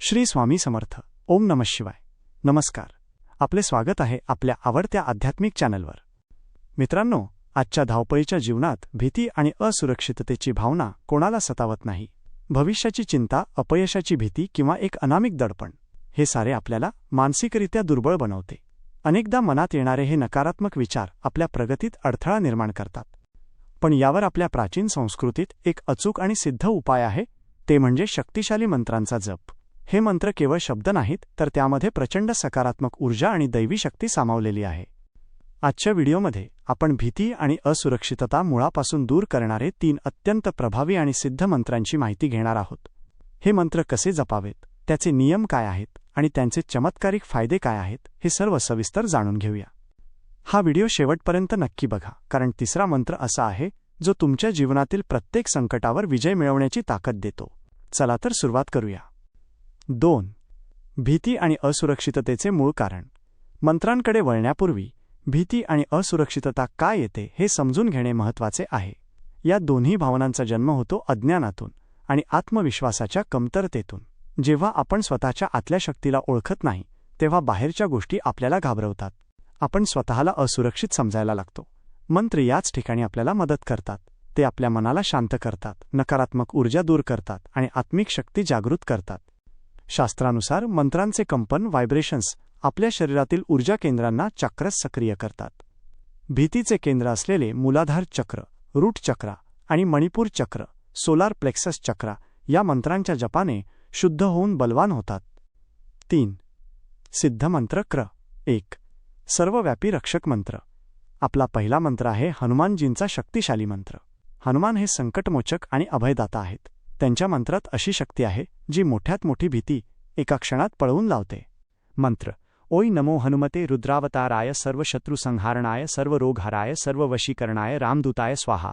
श्री स्वामी समर्थ. ओम नम शिवाय. नमस्कार. आपले स्वागत आहे आपल्या आवडत्या आध्यात्मिक चॅनलवर. मित्रांनो आजच्या धावपळीच्या जीवनात भीती आणि असुरक्षिततेची भावना कोणाला सतावत नाही. भविष्याची चिंता अपयशाची भीती किंवा एक अनामिक दडपण हे सारे आपल्याला मानसिकरित्या दुर्बळ बनवते. अनेकदा मनात येणारे हे नकारात्मक विचार आपल्या प्रगतीत अडथळा निर्माण करतात. पण यावर आपल्या प्राचीन संस्कृतीत एक अचूक आणि सिद्ध उपाय आहे ते म्हणजे शक्तिशाली मंत्रांचा जप. हे मंत्र केवळ शब्द नाहीत तर त्यामध्ये प्रचंड सकारात्मक ऊर्जा आणि दैवी शक्ती सामावलेली आहे. आजच्या व्हिडिओमध्ये आपण भीती आणि असुरक्षितता मुळापासून दूर करणारे तीन अत्यंत प्रभावी आणि सिद्ध मंत्रांची माहिती घेणार आहोत. हे मंत्र कसे जपावेत त्याचे नियम काय आहेत आणि त्यांचे चमत्कारिक फायदे काय आहेत हे सर्व सविस्तर जाणून घेऊया. हा व्हिडिओ शेवटपर्यंत नक्की बघा कारण तिसरा मंत्र असा आहे जो तुमच्या जीवनातील प्रत्येक संकटावर विजय मिळवण्याची ताकद देतो. चला तर सुरुवात करूया. दोन. भीती आणि असुरक्षिततेचे मूळ कारण. मंत्रांकडे वळण्यापूर्वी भीती आणि असुरक्षितता काय येते हे समजून घेणे महत्त्वाचे आहे. या दोन्ही भावनांचा जन्म होतो अज्ञानातून आणि आत्मविश्वासाच्या कमतरतेतून. जेव्हा आपण स्वतःच्या आतल्या शक्तीला ओळखत नाही तेव्हा बाहेरच्या गोष्टी आपल्याला घाबरवतात. आपण स्वतःला असुरक्षित समजायला लागतो. मंत्र याच ठिकाणी आपल्याला मदत करतात. ते आपल्या मनाला शांत करतात नकारात्मक ऊर्जा दूर करतात आणि आत्मिक शक्ती जागृत करतात. शास्त्रानुसार मंत्रांचे कंपन व्हायब्रेशन्स आपल्या शरीरातील ऊर्जा केंद्रांना चक्रस सक्रिय करतात. भीतीचे केंद्र असलेले मूलाधार चक्र रूट चक्रा आणि मणिपूर चक्र सोलार प्लेक्सस चक्रा या मंत्रांच्या जपाने शुद्ध होऊन बलवान होतात. तीन. सिद्ध मंत्र क्र. एक. सर्वव्यापी रक्षक मंत्र. आपला पहिला मंत्र आहे हनुमानजींचा शक्तिशाली मंत्र. हनुमान हे संकटमोचक आणि अभयदाता आहेत. त्यांच्या मंत्रात अशी शक्ती आहे जी मोठ्यात मोठी भीती एका क्षणात पळवून लावते. मंत्र ओय नमो हनुमते रुद्रावताराय सर्व शत्रुसंहारणाय सर्व रोगहराय सर्व वशीकरणाय रामदूताय स्वाहा.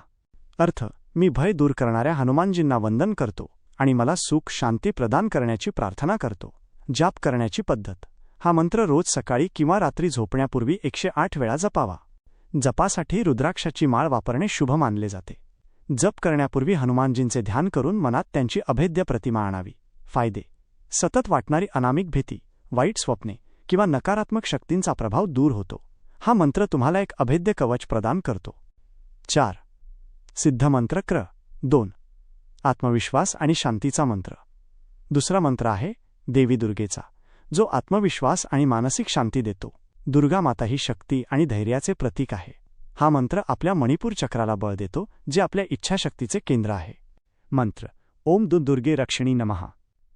अर्थ मी भय दूर करणाऱ्या हनुमानजींना वंदन करतो आणि मला सुख शांती प्रदान करण्याची प्रार्थना करतो जाप करण्याची पद्धत. हा मंत्र रोज सकाळी किंवा रात्री झोपण्यापूर्वी एकशे आठ वेळा जपावा. जपासाठी रुद्राक्षाची माळ वापरणे शुभ मानले जाते. जप करण्यापूर्वी हनुमानजींचे ध्यान करून मनात त्यांची अभेद्य प्रतिमा आणावी. फायदे. सतत वाटणारी अनामिक भीती वाईट स्वप्ने किंवा नकारात्मक शक्तींचा प्रभाव दूर होतो. हा मंत्र तुम्हाला एक अभेद्य कवच प्रदान करतो. चार. सिद्ध मंत्र क्र. दोन. आत्मविश्वास आणि शांतीचा मंत्र. दुसरा मंत्र आहे देवी दुर्गेचा जो आत्मविश्वास आणि मानसिक शांती देतो. दुर्गा माता ही शक्ती आणि धैर्याचे प्रतीक आहे. हा मंत्र आपल्या मणिपूर चक्राला बळ देतो जे आपल्या इच्छाशक्तीचे केंद्र आहे. मंत्र ओम दु दुर्गे रक्षिणी नमहा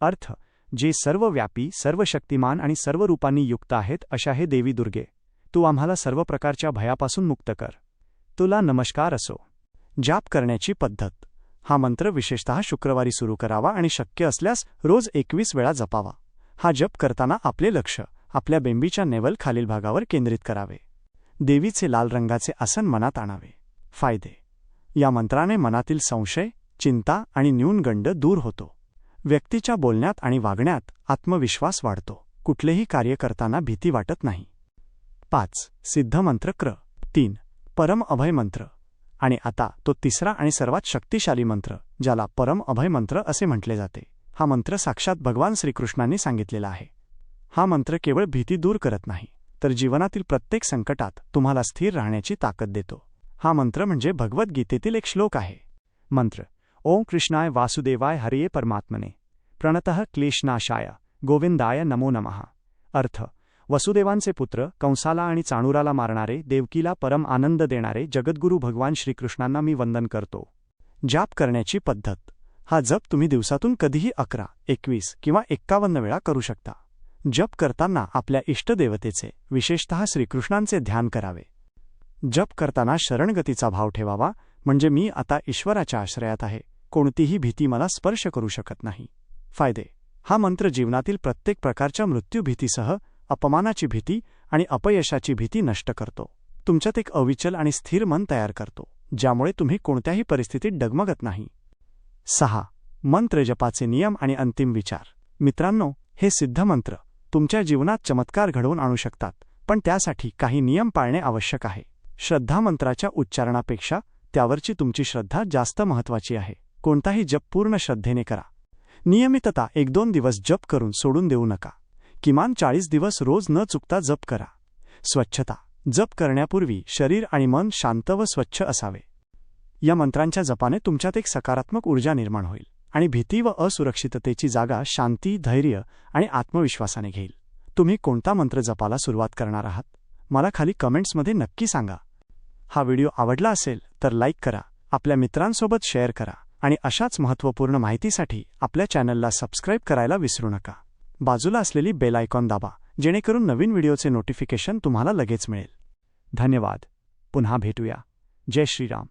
अर्थ जे सर्वव्यापी सर्व शक्तिमान आणि सर्व रूपांनी युक्त आहेत अशा हे देवी दुर्गे तू आम्हाला सर्व प्रकारच्या भयापासून मुक्त कर. तुला नमस्कार असो. जाप करण्याची पद्धत. हा मंत्र विशेषतः शुक्रवारी सुरू करावा आणि शक्य असल्यास रोज एकवीस वेळा जपावा. हा जप करताना आपले लक्ष आपल्या बेंबीच्या नेवल खालील भागावर केंद्रित करावे. देवीचे लाल रंगाचे आसन मनात आणावे. फायदे. या मंत्राने मनातील संशय चिंता आणि न्यूनगंड दूर होतो. व्यक्तीच्या बोलण्यात आणि वागण्यात आत्मविश्वास वाढतो. कुठलेही कार्य करताना भीती वाटत नाही. पाच. सिद्ध मंत्र क्र. तीन. परम अभय मंत्र. आणि आता तो तिसरा आणि सर्वात शक्तिशाली मंत्र ज्याला परम अभय मंत्र असे म्हटले जाते. हा मंत्र साक्षात भगवान श्रीकृष्णांनी सांगितलेला आहे. हा मंत्र केवळ भीती दूर करत नाही. तर जीवनातील प्रत्येक संकटात तुम्हाला स्थिर राहण्याची ताकद देतो. हा मंत्र म्हणजे भगवद्गीतेतील एक श्लोक आहे. मंत्र ओम कृष्णाय वासुदेवाय हरिये परमात्मने. प्रणतः क्लेशनाशाय गोविंदाय नमो नमः. अर्थ वसुदेवांचे पुत्र कंसाला आणि चाणुराला मारणारे देवकीला परम आनंद देणारे जगद्गुरू भगवान श्रीकृष्णांना मी वंदन करतो. जाप करण्याची पद्धत हा जप तुम्ही दिवसातून कधीही अकरा एकवीस किंवा एक्कावन्न वेळा करू शकता. जप करताना आपल्या इष्टदेवतेचे विशेषतः श्रीकृष्णांचे ध्यान करावे. जप करताना शरणगतीचा भाव ठेवावा म्हणजे मी आता ईश्वराच्या आश्रयात आहे कोणतीही भीती मला स्पर्श करू शकत नाही. फायदे. हा मंत्र जीवनातील प्रत्येक प्रकारच्या मृत्यूभीतीसह अपमानाची भीती आणि अपयशाची भीती नष्ट करतो. तुमच्यात एक अविचल आणि स्थिर मन तयार करतो ज्यामुळे तुम्ही कोणत्याही परिस्थितीत डगमगत नाही. सहा. मंत्र जपाचे नियम आणि अंतिम विचार. मित्रांनो हे सिद्ध मंत्र. तुमच्या जीवनात चमत्कार घडवून आणू शकतात पण त्यासाठी काही नियम पाळणे आवश्यक आहे. श्रद्धा मंत्राच्या उच्चारणापेक्षा त्यावरची तुमची श्रद्धा जास्त महत्वाची आहे. कोणताही जप पूर्ण श्रद्धेने करा. नियमितता एक दोन दिवस जप करून सोडून देऊ नका. किमान चाळीस दिवस रोज न चुकता जप करा. स्वच्छता. जप करण्यापूर्वी शरीर आणि मन शांत व स्वच्छ असावे. या मंत्रांच्या जपाने तुमच्यात एक सकारात्मक ऊर्जा निर्माण होईल. आणि भीती व असुरक्षिततेची जागा शांती धैर्य आणि आत्मविश्वासाने घेईल. तुम्ही कोणता मंत्र जपाला सुरुवात करणार आहात? मला खाली कमेंट्समध्ये नक्की सांगा. हा व्हिडिओ आवडला असेल तर लाईक करा आपल्या मित्रांसोबत शेअर करा आणि अशाच महत्त्वपूर्ण माहितीसाठी आपल्या चॅनलला सबस्क्राईब करायला विसरू नका. बाजूला असलेली बेल आयकॉन दाबा जेणेकरून नवीन व्हिडिओचे नोटिफिकेशन तुम्हाला लगेच मिळेल. धन्यवाद. पुन्हा भेटूया. जय श्रीराम.